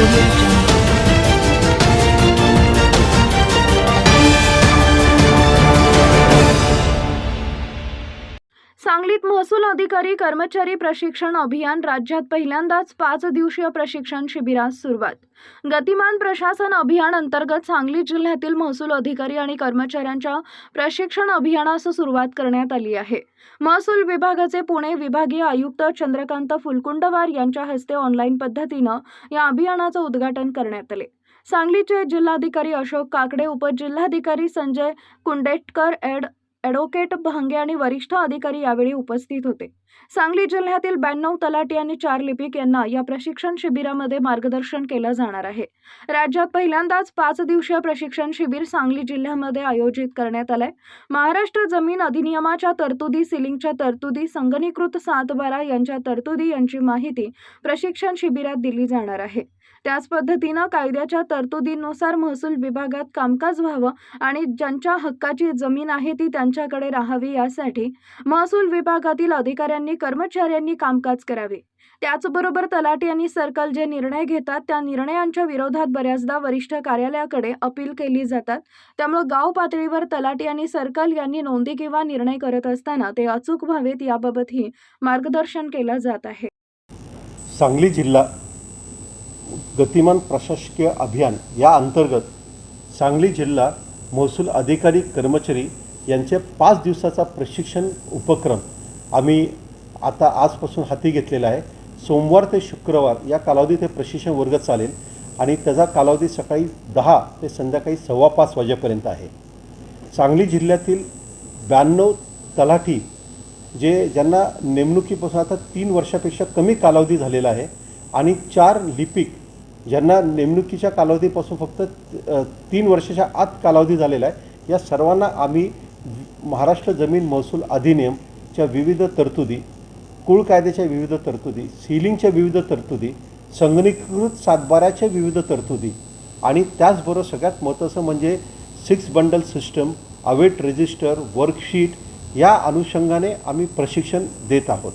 Audio Jungle. सांगलीत महसूल अधिकारी कर्मचारी प्रशिक्षण अभियान राज्यात पहिल्यांदाच पाच दिवसीय प्रशिक्षण शिबिरास सुरुवात. गतिमान प्रशासन अभियान अंतर्गत सांगली जिल्ह्यातील महसूल अधिकारी आणि कर्मचाऱ्यांच्या प्रशिक्षण अभियानास सुरुवात करण्यात आली आहे. महसूल विभागाचे पुणे विभागीय आयुक्त चंद्रकांत फुलकुंडवार यांच्या हस्ते ऑनलाईन पद्धतीनं या अभियानाचं उद्घाटन करण्यात आले. सांगलीचे जिल्हाधिकारी अशोक काकडे उपजिल्हाधिकारी संजय कुंडेटकर एड ॲडव्होकेट भांगे आणि वरिष्ठ अधिकारी यावेळी उपस्थित होते. सांगली जिल्ह्यातील ब्याण्णव तलाठी आणि चार लिपिक यांना या प्रशिक्षण शिबिरामध्ये मार्गदर्शन केलं जाणार आहे. राज्यात पहिल्यांदाच पाच दिवसीय प्रशिक्षण शिबिर सांगली जिल्ह्यामध्ये आयोजित करण्यात आलंय. महाराष्ट्र जमीन अधिनियमाच्या तरतुदी सिलिंगच्या तरतुदी संगणीकृत सातबारा यांच्या तरतुदी यांची माहिती प्रशिक्षण शिबिरात दिली जाणार आहे. त्याच पद्धतीनं कायद्याच्या तरतुदीनुसार महसूल विभागात कामकाज व्हावं आणि ज्यांच्या हक्काची जमीन आहे ती त्यांच्याकडे राहावी यासाठी महसूल विभागातील अधिकाऱ्यांनी कर्मचाऱ्यांनी कामकाज करावे. त्याचबरोबर तलाठी आणि सर्कल जे निर्णय घेतात त्या निर्णयांच्या विरोधात बऱ्याचदा वरिष्ठ कार्यालयाकडे अपील केली जातात. त्यामुळे गाव पातळीवर तलाठी आणि सर्कल यांनी नोंदी किंवा निर्णय करत असताना ते अचूक व्हावेत याबाबतही मार्गदर्शन केलं जात आहे. सांगली जिल्हा गतिमान प्रशासकीय अभियान या अंतर्गत सांगली जिल्हा महसूल अधिकारी कर्मचारी यांचे पाच दिवसाचा प्रशिक्षण उपक्रम आम्ही आता आजपासून हाती घेतलेला आहे. सोमवार ते शुक्रवार या कालावधीत हे प्रशिक्षण वर्ग चालेल आणि त्याचा कालावधी सकाळी दहा ते संध्याकाळी सव्वा पाच वाजेपर्यंत आहे. सांगली जिल्ह्यातील ब्याण्णव तलाठी जे ज्यांना नेमणुकीपासून आता तीन वर्षापेक्षा कमी कालावधी झालेला आहे आणि चार लिपिक ज्यांना नेमणुकीच्या कालावधीपासून फक्त तीन वर्षाच्या आत कालावधी झालेला आहे या सर्वांना आम्ही महाराष्ट्र जमीन महसूल अधिनियमच्या विविध तरतुदी कुळ कायद्याच्या विविध तरतुदी सिलिंगच्या विविध तरतुदी संगणीकृत सातबाऱ्याच्या विविध तरतुदी आणि त्याचबरोबर सगळ्यात महत्त्वाचं म्हणजे six bundle system await register worksheet या अनुषंगाने आम्ही प्रशिक्षण देत आहोत.